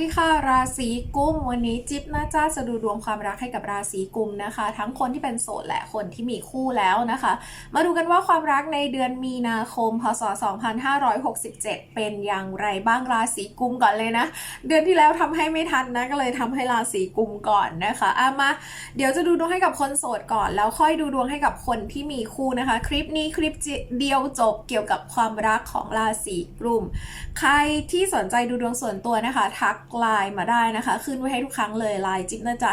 ดีค่ะราศีกุมวันนี้จิ๊บน่าจะจะดูดวงความรักให้กับราศีกุมนะคะ ทั้งคนที่เป็นโสดและคนที่มีคู่แล้วนะคะ มาดูกันว่าความรักในเดือนมีนาคม พศ 2567 เป็นอย่างไรบ้างราศีกุมก่อนเลยนะ เดือนที่แล้วทำให้ไม่ทันนะก็เลยทำให้ราศีกุมก่อนนะคะอะมาเดี๋ยวจะดูดวงให้กับคนโสดก่อน แล้วค่อยดูดวงให้กับคนที่มีคู่นะคะ คลิปนี้คลิปเดียวจบเกี่ยวกับความรักของราศีกุมใครที่สนใจดูดวงส่วนตัวนะคะทักไลน์มาได้นะคะ ขึ้นไว้ให้ทุกครั้งเลยไลน์จิ๊บนะจ๊ะ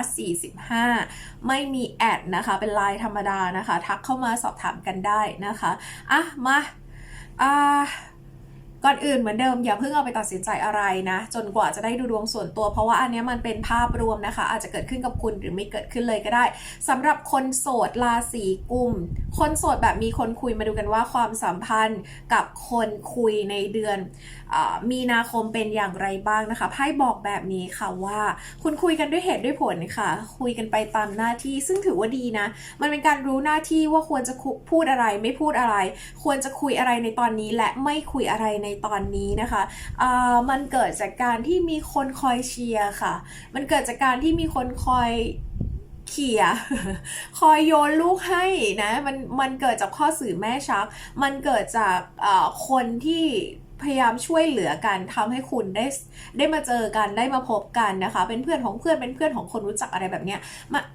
45 ไม่มีแอดนะคะ เป็นไลน์ธรรมดานะคะ ทักเข้ามาสอบถามกันได้นะคะ อะ มาอ่า ก่อนอื่นเหมือนเดิมอย่าเพิ่งเอาไปตัดสินใจอะไรนะ จนกว่าจะได้ดูดวงส่วนตัว เพราะว่าอันนี้มันเป็นภาพรวมนะคะ อาจจะเกิดขึ้นกับคุณหรือไม่เกิดขึ้นเลยก็ได้สำหรับคนโสดราศีกุม คนโสดแบบมีคนคุยมาดูกันว่าความสัมพันธ์กับคนคุยในเดือนอมีนาคมเป็นอย่างไรบ้างนะคะไพ่บอกแบบนี้ค่ะว่า คุณคุยกันด้วยเหตุด้วยผลค่ะ คุยกันไปตามหน้าที่ซึ่งถือว่าดีนะ มันเป็นการรู้หน้าที่ว่าควรจะพูดอะไรไม่พูดอะไร ควรจะคุยอะไรในตอนนี้และไม่คุยอะไรในตอนนี้นะคะอ่ามันเกิดจากการที่มีคนคอยเชียร์ค่ะ มันเกิดจากการที่มีคนคอยเขี่ยคอยโยนลูกให้นะ มันมันเกิดจากข้อสื่อแม่ชัก มันเกิดจากคนที่ พยายามช่วยเหลือกันทำให้คุณได้ได้มาเจอกันได้มาพบกันนะคะ เป็นเพื่อนของเพื่อนเป็นเพื่อนของคนรู้จักอะไรแบบเนี้ย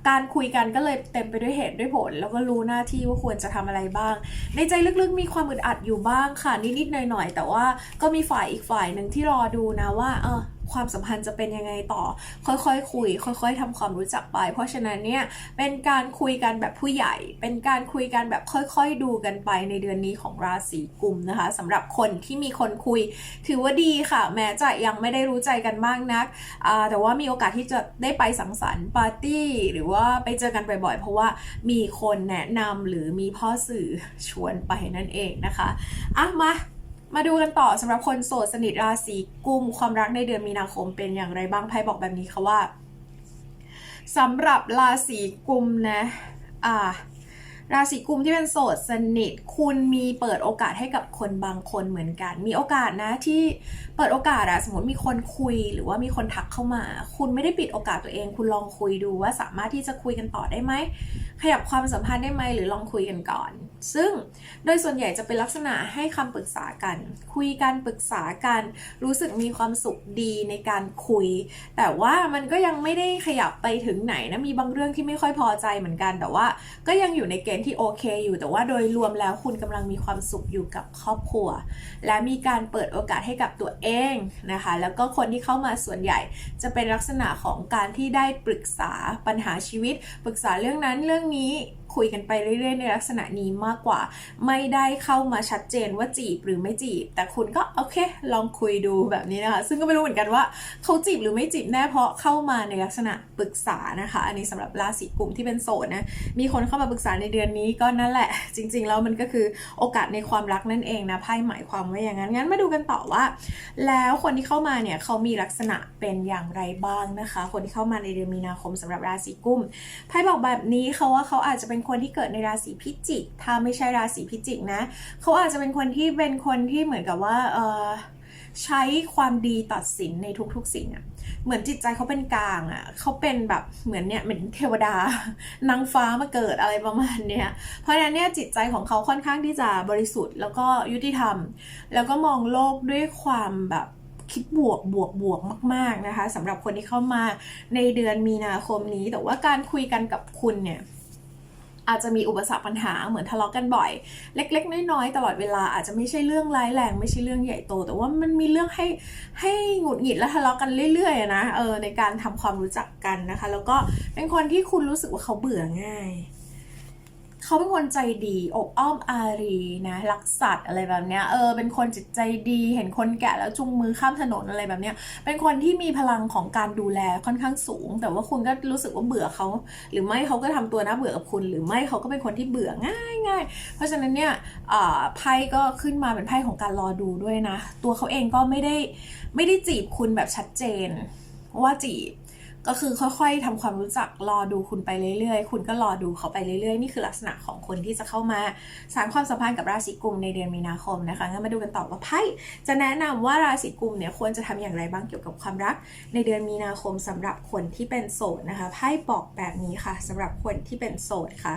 การคุยกันก็เลยเต็มไปด้วยเหตุด้วยผล แล้วก็รู้หน้าที่ว่าควรจะทำอะไรบ้าง ในใจลึกๆ มีความอึดอัดอยู่บ้างค่ะนิดๆหน่อยๆแต่ว่าก็มีฝ่ายอีกฝ่ายหนึ่งที่รอดูนะว่าเออ ความสัมพันธ์จะเป็นยังไงต่อ ค่อยๆคุย ค่อยๆทำความรู้จักไป เพราะฉะนั้นเนี่ยเป็นการคุยกันแบบผู้ใหญ่ เป็นการคุยกันแบบค่อยๆดูกันไปในเดือนนี้ของราศีกุมนะคะสำหรับคนที่มีคนคุย ถือว่าดีค่ะ แม้จะยังไม่ได้รู้ใจกันมากนัก แต่ว่ามีโอกาสที่จะได้ไปสังสรรค์ปาร์ตี้ หรือว่าไปเจอกันบ่อยๆ เพราะว่ามีคนแนะนำหรือมีพ่อสื่อชวนไปนั่นเองนะคะอะมา มาดูกันต่อสำหรับคนโสดสนิทราศีกุมความรักในเดือนมีนาคมเป็นอย่างไรบ้างไพ่บอกแบบนี้ค่ะว่าสำหรับราศีกุมนะอ่าราศีกุมที่เป็นโสดสนิท คุณมีเปิดโอกาสให้กับคนบางคนเหมือนกัน มีโอกาสนะที่เปิดโอกาสอะสมมติมีคนคุยหรือว่ามีคนทักเข้ามา คุณไม่ได้ปิดโอกาสตัวเอง คุณลองคุยดูว่าสามารถที่จะคุยกันต่อได้ไหมขยับความสัมพันธ์ได้ไหมหรือลองคุยกันก่อน ซึ่งโดยส่วนใหญ่จะเป็นลักษณะให้คำปรึกษากัน คุยกันปรึกษากัน รู้สึกมีความสุขดีในการคุย แต่ว่ามันก็ยังไม่ได้ขยับไปถึงไหนนะ มีบางเรื่องที่ไม่ค่อยพอใจเหมือนกัน แต่ว่าก็ยังอยู่ในเกณฑ์ที่โอเคอยู่ แต่ว่าโดยรวมแล้วคุณกำลังมีความสุขอยู่กับครอบครัว และมีการเปิดโอกาสให้กับตัวเองนะคะ แล้วก็คนที่เข้ามาส่วนใหญ่จะเป็นลักษณะของการที่ได้ปรึกษาปัญหาชีวิต ปรึกษาเรื่องนั้นเรื่องนี้ คุยกันไปเรื่อยๆ ในลักษณะนี้มากกว่า ไม่ได้เข้ามาชัดเจนว่าจีบหรือไม่จีบ แต่คุณก็โอเค ลองคุยดูแบบนี้นะคะ ซึ่งก็ไม่รู้เหมือนกันว่าเขาจีบหรือไม่จีบแน่เพราะเข้ามาในลักษณะปรึกษานะคะ อันนี้สำหรับราศีกุมที่เป็นโสดนะมีคนเข้ามาปรึกษาในเดือนนี้ก็นั่นแหละ จริง ๆ แล้วมันก็คือโอกาสในความรักนั่นเองนะไพ่หมายความว่าอย่างนั้นงั้นมาดูกันต่อว่า แล้วคนที่เข้ามาเนี่ยเขามีลักษณะเป็นอย่างไรบ้างนะคะ คนที่เข้ามาในเดือนมีนาคมสำหรับราศีกุมไพ่บอกแบบนี้เขาว่าเขาอาจจะเป็นคนที่เกิดในราศีพิจิก ถ้าไม่ใช่ราศีพิจิกนะ เขาอาจจะเป็นคนที่เป็นคนที่เหมือนกับว่าเออใช้ความดีตัดสินในทุกๆสิ่งอะเหมือนจิตใจเขาเป็นกลางอะเขาเป็นแบบเหมือนเนี่ยเหมือนเทวดานางฟ้ามาเกิดอะไรประมาณเนี้ย เพราะฉะนั้นเนี่ยจิตใจของเขาค่อนข้างที่จะบริสุทธิ์ แล้วก็ยุติธรรม แล้วก็มองโลกด้วยความแบบคิดบวกบวกบวกมาก ๆนะคะสำหรับคนที่เข้ามาในเดือนมีนาคมนี้ แต่ว่าการคุยกันกับคุณเนี่ย อาจจะมีอุปสรรคปัญหาเหมือนทะเลาะกันบ่อย เล็ก ๆ น้อยๆตลอดเวลาอาจจะไม่ใช่เรื่องร้ายแรงไม่ใช่เรื่องใหญ่โต แต่ว่ามันมีเรื่องให้ให้หงุดหงิดและทะเลาะกันเรื่อยๆนะเออในการทำความรู้จักกันนะคะ แล้วก็เป็นคนที่คุณรู้สึกว่าเขาเบื่อง่าย เขาเป็นคนใจดีอบอ้อมอารีนะรักสัตว์อะไรแบบเนี้ยเออเป็นคนจิตใจดีเห็นคนแก่แล้วจุงมือข้ามถนนอะไรแบบเนี้ยเป็นคนที่มีพลังของการดูแลค่อนข้างสูง แต่ว่าคุณก็รู้สึกว่าเบื่อเขา หรือไม่เขาก็ทำตัวน่าเบื่อกับคุณ หรือไม่เขาก็เป็นคนที่เบื่อง่ายง่ายเพราะฉะนั้นเนี่ยไพ่ก็ขึ้นมาเป็นไพ่ของการรอดูด้วยนะ ตัวเขาเองก็ไม่ได้ไม่ได้จีบคุณแบบชัดเจนว่าจีบ ก็คือค่อยๆทำความรู้จักรอดูคุณไปเรื่อยๆ คุณก็รอดูเขาไปเรื่อยๆ นี่คือลักษณะของคนที่จะเข้ามาสานความสัมพันธ์กับราศีกุมในเดือนมีนาคมนะคะงั้นมาดูกันต่อว่าไพ่จะแนะนำว่าราศีกุมเนี่ยควรจะทำอย่างไรบ้างเกี่ยวกับความรัก ในเดือนมีนาคมสำหรับคนที่เป็นโสดนะคะไพ่บอกแบบนี้ค่ะสำหรับคนที่เป็นโสดค่ะ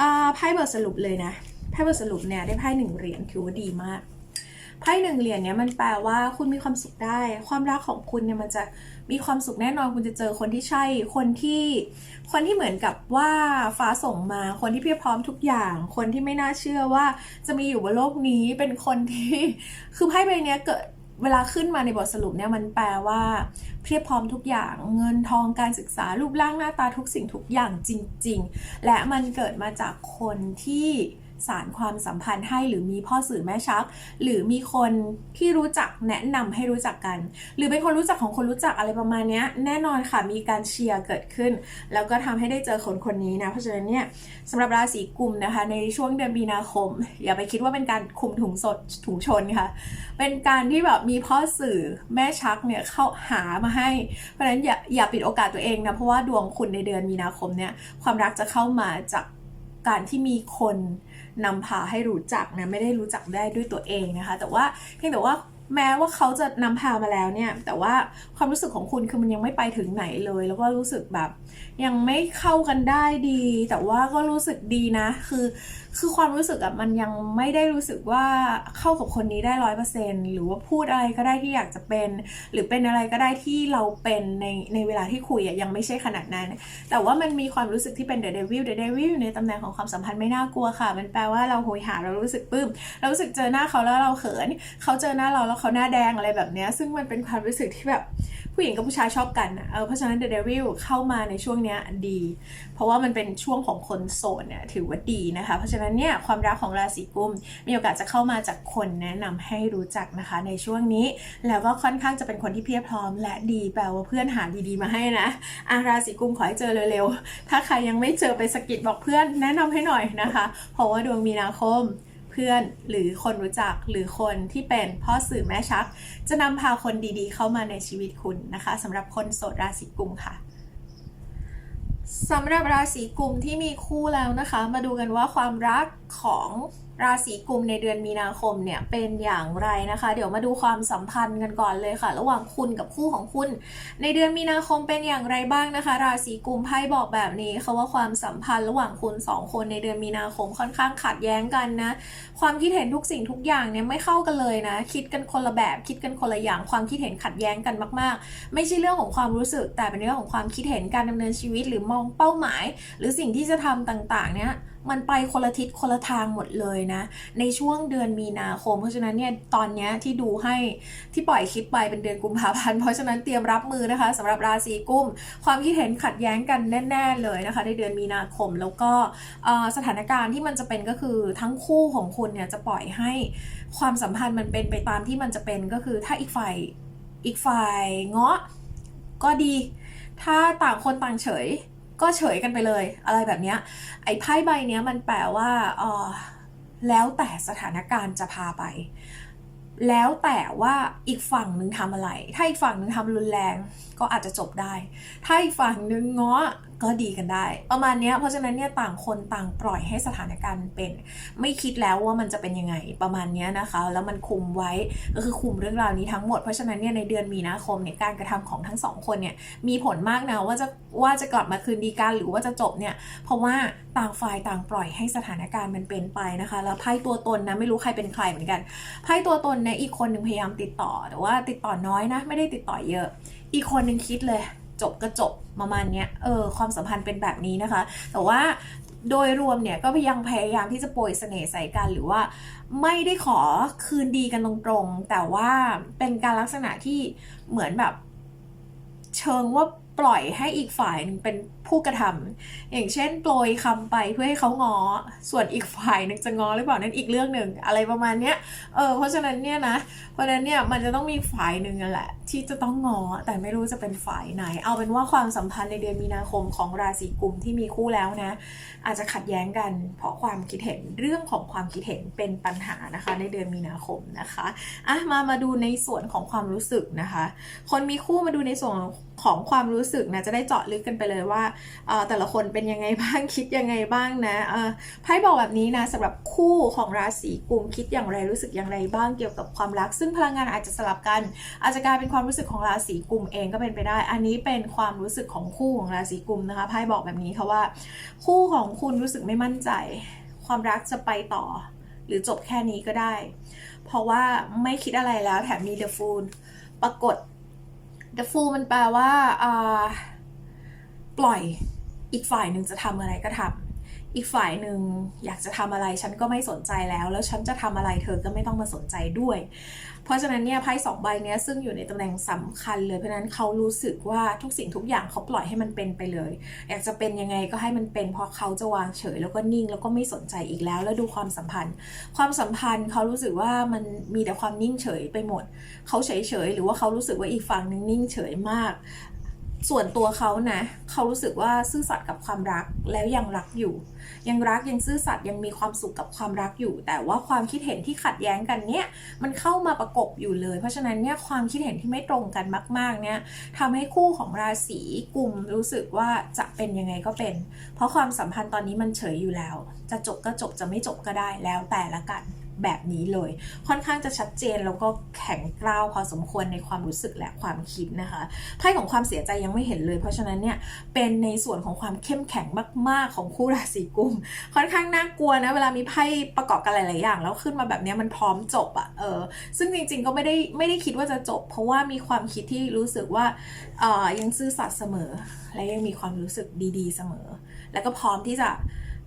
อ่าไพ่บทสรุปเลยนะไพ่บทสรุปเนี่ยได้ไพ่หนึ่งเหรียญถือว่าดีมาก ไพ่หนึ่งเหรียญเนี่ยมันแปลว่าคุณมีความสุขได้ ความรักของคุณเนี่ยมันจะมีความสุขแน่นอนคุณจะเจอคนที่ใช่คนที่ คนที่เหมือนกับว่าฟ้าส่งมาคนที่เพียบพร้อมทุกอย่าง คนที่ไม่น่าเชื่อว่าจะมีอยู่บนโลกนี้เป็นคนที่คือไพ่ใบเนี้ยเกิดเวลาขึ้นมาในบทสรุปเนี่ยมันแปลว่าเพียบพร้อมทุกอย่างเงินทองการศึกษารูปร่างหน้าตาทุกสิ่งทุกอย่างจริง ๆ และมันเกิดมาจากคนที่ สารความสัมพันธ์ให้หรือมีพ่อสื่อแม่ชัก หรือมีคนที่รู้จักแนะนำให้รู้จักกัน หรือเป็นคนรู้จักของคนรู้จักอะไรประมาณนี้แน่นอนค่ะมีการเชียร์เกิดขึ้น แล้วก็ทำให้ได้เจอคนคนนี้นะเพราะฉะนั้นเนี่ยสำหรับราศีกุมนะคะในช่วงเดือนมีนาคม อย่าไปคิดว่าเป็นการคุมถุงสดถุงชนค่ะ เป็นการที่แบบมีพ่อสื่อแม่ชักเนี่ยเข้าหามาให้ เพราะฉะนั้นอย่าอย่าปิดโอกาสตัวเองนะเพราะว่าดวงคุณในเดือนมีนาคมเนี่ยความรักจะเข้ามาจาก การที่มีคนนำพาให้รู้จักนะไม่ได้รู้จักได้ด้วยตัวเองนะคะ แต่ว่าเพียงแต่ว่า แม้ว่าเขาจะนำพามาแล้วเนี่ย แต่ว่าความรู้สึกของคุณคือมันยังไม่ไปถึงไหนเลย แล้วก็รู้สึกแบบ ยังไม่เข้ากันได้ดี แต่ว่าก็รู้สึกดีนะ คือ คือความรู้สึกอะมันยังไม่ได้รู้สึกว่าเข้ากับคนนี้ได้ร้อยเปอร์เซ็นหรือว่าพูดอะไรก็ได้ที่อยากจะเป็น หรือเป็นอะไรก็ได้ที่เราเป็นในในเวลาที่คุยอะยังไม่ใช่ขนาดนั้น แต่ว่ามันมีความรู้สึกที่เป็น the devil the devil อยู่ในตำแหน่งของความสัมพันธ์ไม่น่ากลัวค่ะ มันแปลว่าเราโหยหาเรารู้สึกปลื้มเรารู้สึกเจอหน้าเขาแล้วเราเขิน เขาเจอหน้าเราแล้วเขาหน้าแดงอะไรแบบเนี้ยซึ่งมันเป็นความรู้สึกที่แบบผู้หญิงกับผู้ชายชอบกันเออเพราะฉะนั้น the devil เข้ามาในช่วงเนี้ยดี เพราะว่ามันเป็นช่วงของคนโสดเนี่ยถือว่าดีนะคะ เพราะฉะนั้นเนี่ยความรักของราศีกุม มีโอกาสจะเข้ามาจากคนแนะนำให้รู้จักนะคะในช่วงนี้ แล้วก็ค่อนข้างจะเป็นคนที่เพียบพร้อม และดีแปลว่าเพื่อนหาดีๆมาให้นะอาราศีกุมขอให้เจอเร็วๆถ้าใครยังไม่เจอไปสกิดบอกเพื่อนแนะนำให้หน่อยนะคะ เพราะว่าดวงมีนาคม เพื่อนหรือคนรู้จักหรือคนที่เป็นพ่อสื่อแม่ชัก จะนำพาคนดีๆ เข้ามาในชีวิตคุณนะคะสำหรับคนโสดราศีกุมค่ะสำหรับราศีกุมที่มีคู่แล้วนะคะ มาดูกันว่าความรัก ของราศีกุมในเดือนมีนาคมเนี่ยเป็นอย่างไรนะคะ เดี๋ยวมาดูความสัมพันธ์กันก่อนเลยค่ะ ระหว่างคุณกับคู่ของคุณ ในเดือนมีนาคมเป็นอย่างไรบ้างนะคะ ราศีกุมไพ่บอกแบบนี้ค่ะว่าความสัมพันธ์ระหว่างคุณสองคนในเดือนมีนาคมค่อนข้างขัดแย้งกันนะ ความคิดเห็นทุกสิ่งทุกอย่างเนี่ยไม่เข้ากันเลยนะ คิดกันคนละแบบคิดกันคนละอย่าง ความคิดเห็นขัดแย้งกันมาก ๆ ไม่ใช่เรื่องของความรู้สึก แต่เป็นเรื่องของความคิดเห็นการดำเนินชีวิต หรือมองเป้าหมาย หรือสิ่งที่จะทำต่าง ๆ เนี่ยมันไปคนละทิศคนละทางหมดเลยนะ ในช่วงเดือนมีนาคม เพราะฉะนั้นเนี่ยตอนเนี้ยที่ดูให้ที่ปล่อยคลิปไปเป็นเดือนกุมภาพันธ์เพราะฉะนั้นเตรียมรับมือนะคะสำหรับราศีกุมความคิดเห็นขัดแย้งกันแน่ ๆ เลยนะคะ ในเดือนมีนาคมแล้วก็สถานการณ์ที่มันจะเป็นก็คือทั้งคู่ของคุณเนี่ยจะปล่อยให้ความสัมพันธ์มันเป็นไปตามที่มันจะเป็นก็คือถ้าอีกฝ่ายอีกฝ่ายเงาะก็ดี ถ้าต่างคนต่างเฉย ก็เฉยกันไปเลย อะไรแบบเนี้ยไอ้ไพ่ใบเนี้ยมันแปลว่าเออแล้วแต่สถานการณ์จะพาไป แล้วแต่ว่าอีกฝั่งหนึ่งทำอะไร ถ้าอีกฝั่งหนึ่งทำรุนแรง ก็อาจจะจบได้ ถ้าอีกฝั่งหนึ่งง้อ ก็ดีกันได้ ประมาณนี้เพราะฉะนั้นเนี่ยต่างคนต่างปล่อยให้สถานการณ์เป็น ไม่คิดแล้วว่ามันจะเป็นยังไงประมาณนี้นะคะ แล้วมันคุมไว้ก็คือคุมเรื่องราวนี้ทั้งหมดเพราะฉะนั้นเนี่ยในเดือนมีนาคมเนี่ยการกระทำของทั้งสองคนเนี่ยมีผลมากนะว่าจะว่าจะกลับมาคืนดีกันหรือว่าจะจบเนี่ยเพราะว่าต่างฝ่ายต่างปล่อยให้สถานการณ์มันเป็นไปนะคะ แล้วไพ่ตัวตนนะไม่รู้ใครเป็นใครเหมือนกันไพ่ตัวตนเนี่ยอีกคนหนึ่งพยายามติดต่อ แต่ว่าติดต่อน้อยนะ ไม่ได้ติดต่อเยอะ อีกคนหนึ่งคิดเลย จบก็จบประมาณเนี้ยเออความสัมพันธ์เป็นแบบนี้นะคะ แต่ว่าโดยรวมเนี่ยก็ยังพยายามที่จะโปรยเสน่ห์ใส่กันหรือว่า ไม่ได้ขอคืนดีกันตรงๆ แต่ว่าเป็นการลักษณะที่เหมือนแบบ เชิงว่า ปล่อยให้อีกฝ่ายหนึ่งเป็นผู้กระทำอย่างเช่นโปรยคำไปเพื่อให้เขางอ ส่วนอีกฝ่ายนึงจะงอหรือเปล่านั่นอีกเรื่องหนึ่งอะไรประมาณเนี้ย เออเพราะฉะนั้นเนี่ยนะ เพราะฉะนั้นเนี่ยมันจะต้องมีฝ่ายหนึ่งนั่นแหละ ที่จะต้องงอ แต่ไม่รู้จะเป็นฝ่ายไหน เอาเป็นว่าความสัมพันธ์ในเดือนมีนาคมของราศีกุมที่มีคู่แล้วนะ อาจจะขัดแย้งกัน เพราะความคิดเห็นเรื่องของความคิดเห็นเป็นปัญหานะคะ ในเดือนมีนาคมนะคะอะมามาดูในส่วนของความรู้สึกนะคะ คนมีคู่มาดูในส่วนของความรู้สึกนะจะได้เจาะลึกกันไปเลยว่าแต่ละคนเป็นยังไงบ้างคิดยังไงบ้างนะไพ่บอกแบบนี้นะสำหรับคู่ของราศีกุมคิดอย่างไรรู้สึกอย่างไรบ้างเกี่ยวกับความรัก ซึ่งพลังงานอาจจะสลับกัน อาจจะกลายเป็นความรู้สึกของราศีกุมเองก็เป็นไปได้ อันนี้เป็นความรู้สึกของคู่ของราศีกุมนะคะไพ่บอกแบบนี้ค่ะว่า คู่ของคุณรู้สึกไม่มั่นใจ ความรักจะไปต่อ หรือจบแค่นี้ก็ได้ เพราะว่าไม่คิดอะไรแล้วแถมมี The Fool ปรากฏ The Fool มันแปลว่าอ่าปล่อยอีกฝ่ายหนึ่งจะทำอะไรก็ทำอีกฝ่ายหนึ่งอยากจะทำอะไรฉันก็ไม่สนใจแล้ว แล้วฉันจะทำอะไรเธอก็ไม่ต้องมาสนใจด้วย เพราะฉะนั้นเนี่ยไพ่สองใบเนี้ยซึ่งอยู่ในตำแหน่งสำคัญเลยเพราะฉะนั้นเขารู้สึกว่าทุกสิ่งทุกอย่างเขาปล่อยให้มันเป็นไปเลย อยากจะเป็นยังไงก็ให้มันเป็นเพราะเขาจะวางเฉย แล้วก็นิ่งแล้วก็ไม่สนใจอีกแล้ว แล้วดูความสัมพันธ์ ความสัมพันธ์เขารู้สึกว่ามันมีแต่ความนิ่งเฉยไปหมด เขาเฉยเฉยหรือว่าเขารู้สึกว่าอีกฝั่งนึงนิ่งเฉยมาก ส่วนตัวเขานะเขารู้สึกว่าซื่อสัตย์กับความรักแล้วยังรักอยู่ ยังรักยังซื่อสัตย์ยังมีความสุขกับความรักอยู่ แต่ว่าความคิดเห็นที่ขัดแย้งกันเนี่ยมันเข้ามาประกบอยู่เลย เพราะฉะนั้นเนี่ยความคิดเห็นที่ไม่ตรงกันมาก ๆเนี่ยทำให้คู่ของราศีกลุ่มรู้สึกว่าจะเป็นยังไงก็เป็น เพราะความสัมพันธ์ตอนนี้มันเฉยอยู่แล้ว จะจบก็จบจะไม่จบก็ได้แล้วแต่ละกัน แบบนี้เลย ค่อนข้างจะชัดเจนแล้วก็แข็งกร้าวพอสมควรในความรู้สึกและความคิดนะคะไพ่ของความเสียใจยังไม่เห็นเลย เพราะฉะนั้นเนี่ยเป็นในส่วนของความเข้มแข็งมาก ๆ ของคู่ราศีกุม ค่อนข้างน่ากลัวนะเวลามีไพ่ประกอบกันหลาย ๆ อย่าง แล้วขึ้นมาแบบนี้มันพร้อมจบอะเออซึ่งจริง ๆ ก็ไม่ได้ไม่ได้คิดว่าจะจบ เพราะว่ามีความคิดที่รู้สึกว่าเออยังซื่อสัตย์เสมอ และยังมีความรู้สึกดี ๆ เสมอ แล้วก็พร้อมที่จะ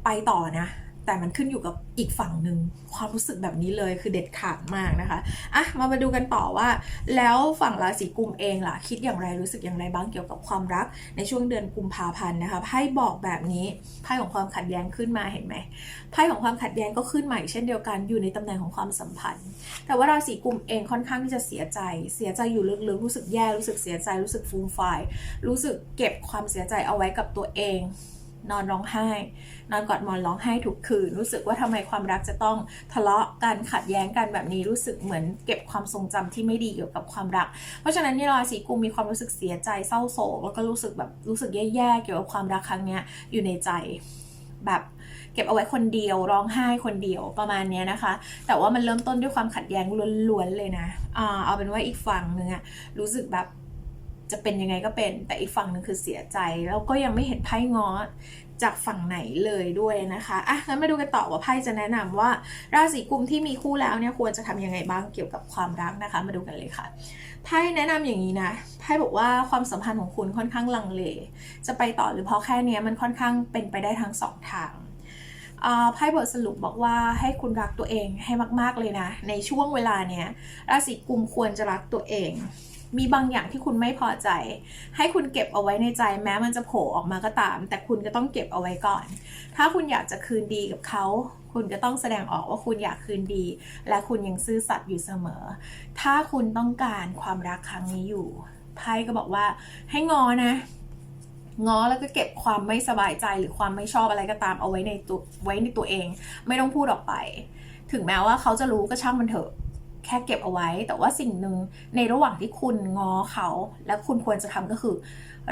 ไปต่อนะ แต่มันขึ้นอยู่กับอีกฝั่งหนึ่งความรู้สึกแบบนี้เลยคือเด็ดขาดมากนะคะอะมามาดูกันต่อว่า แล้วฝั่งราศีกุมเองล่ะ คิดอย่างไรรู้สึกอย่างไรบ้างเกี่ยวกับความรักในช่วงเดือนกุมภาพันธ์นะคะไพ่บอกแบบนี้ไพ่ของความขัดแย้งขึ้นมาเห็นไหมไพ่ของความขัดแย้งก็ขึ้นมาอีกเช่นเดียวกันอยู่ในตำแหน่งของความสัมพันธ์ แต่ว่าราศีกุมเองค่อนข้างที่จะเสียใจ เสียใจอยู่ลึกๆรู้สึกแย่รู้สึกเสียใจรู้สึกฟูมฟายรู้สึกเก็บความเสียใจเอาไว้กับตัวเอง นอนร้องไห้ นอนกอดหมอนร้องไห้ทุกคืน รู้สึกว่าทำไมความรักจะต้องทะเลาะกันขัดแย้งกันแบบนี้รู้สึกเหมือนเก็บความทรงจำที่ไม่ดีเกี่ยวกับความรัก เพราะฉะนั้นนี่ราศีกุมมีความรู้สึกเสียใจเศร้าโศกแล้วก็รู้สึกแบบรู้สึกแย่ๆเกี่ยวกับความรักครั้งเนี้ยอยู่ในใจแบบเก็บเอาไว้คนเดียวร้องไห้คนเดียวประมาณนี้นะคะ แต่ว่ามันเริ่มต้นด้วยความขัดแย้งล้วนๆเลยนะเอาเป็นว่าอีกฝั่งหนึ่งอะรู้สึกแบบ จะเป็นยังไงก็เป็น แต่อีกฝั่งหนึ่งคือเสียใจ แล้วก็ยังไม่เห็นไพ่ง้อจากฝั่งไหนเลยด้วยนะคะอะงั้นมาดูกันต่อว่าไพ่จะแนะนำว่า ราศีกุมที่มีคู่แล้วเนี่ยควรจะทำยังไงบ้างเกี่ยวกับความรักนะคะ มาดูกันเลยค่ะไพ่แนะนำอย่างนี้นะไพ่บอกว่าความสัมพันธ์ของคุณค่อนข้างลังเล จะไปต่อหรือเพราะแค่เนี้ยมันค่อนข้างเป็นไปได้ทั้งสองทางอ่าไพ่บทสรุปบอกว่าให้คุณรักตัวเองให้มาก ๆ เลยนะ ในช่วงเวลาเนี้ยราศีกุมควรจะรักตัวเอง มีบางอย่างที่คุณไม่พอใจ ให้คุณเก็บเอาไว้ในใจแม้มันจะโผล่ออกมาก็ตาม แต่คุณก็ต้องเก็บเอาไว้ก่อน ถ้าคุณอยากจะคืนดีกับเขา คุณก็ต้องแสดงออกว่าคุณอยากคืนดี และคุณยังซื่อสัตย์อยู่เสมอ ถ้าคุณต้องการความรักครั้งนี้อยู่ไพ่ก็บอกว่าให้งอนะง้อแล้วก็เก็บความไม่สบายใจหรือความไม่ชอบอะไรก็ตามเอาไว้ในตัวไว้ในตัวเอง ไม่ต้องพูดออกไป ถึงแม้ว่าเขาจะรู้ก็ช่างมันเถอะ แค่เก็บเอาไว้ แต่ว่าสิ่งหนึ่งในระหว่างที่คุณง้อเขา และคุณควรจะทำก็คือ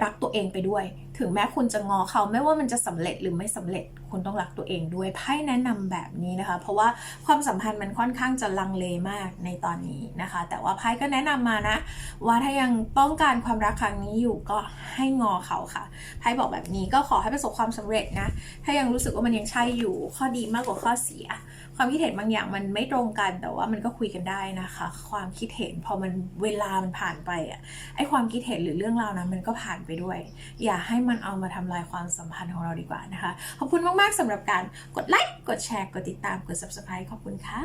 รักตัวเองไปด้วย ถึงแม้คุณจะงอเขาไม่ว่ามันจะสำเร็จหรือไม่สำเร็จ คุณต้องรักตัวเองด้วยไพ่แนะนำแบบนี้นะคะ เพราะว่าความสัมพันธ์มันค่อนข้างจะลังเลมากในตอนนี้นะคะ แต่ว่าไพ่ก็แนะนำมานะ ว่าถ้ายังต้องการความรักครั้งนี้อยู่ก็ให้งอเขาค่ะไพ่บอกแบบนี้ก็ขอให้ประสบความสำเร็จนะถ้ายังรู้สึกว่ามันยังใช่อยู่ข้อดีมากกว่าข้อเสียความคิดเห็นบางอย่างมันไม่ตรงกันแต่ว่ามันก็คุยกันได้นะคะ ความคิดเห็นพอมันเวลามันผ่านไปอะไอความคิดเห็นหรือเรื่องราวนั้นมันก็ผ่านานไปด้วย อย่าให้มันเอามาทำลายความสัมพันธ์ของเราดีกว่านะคะ ขอบคุณมาก ๆสำหรับการกดไลค์ กดแชร์ กดติดตาม กด subscribe ขอบคุณค่ะ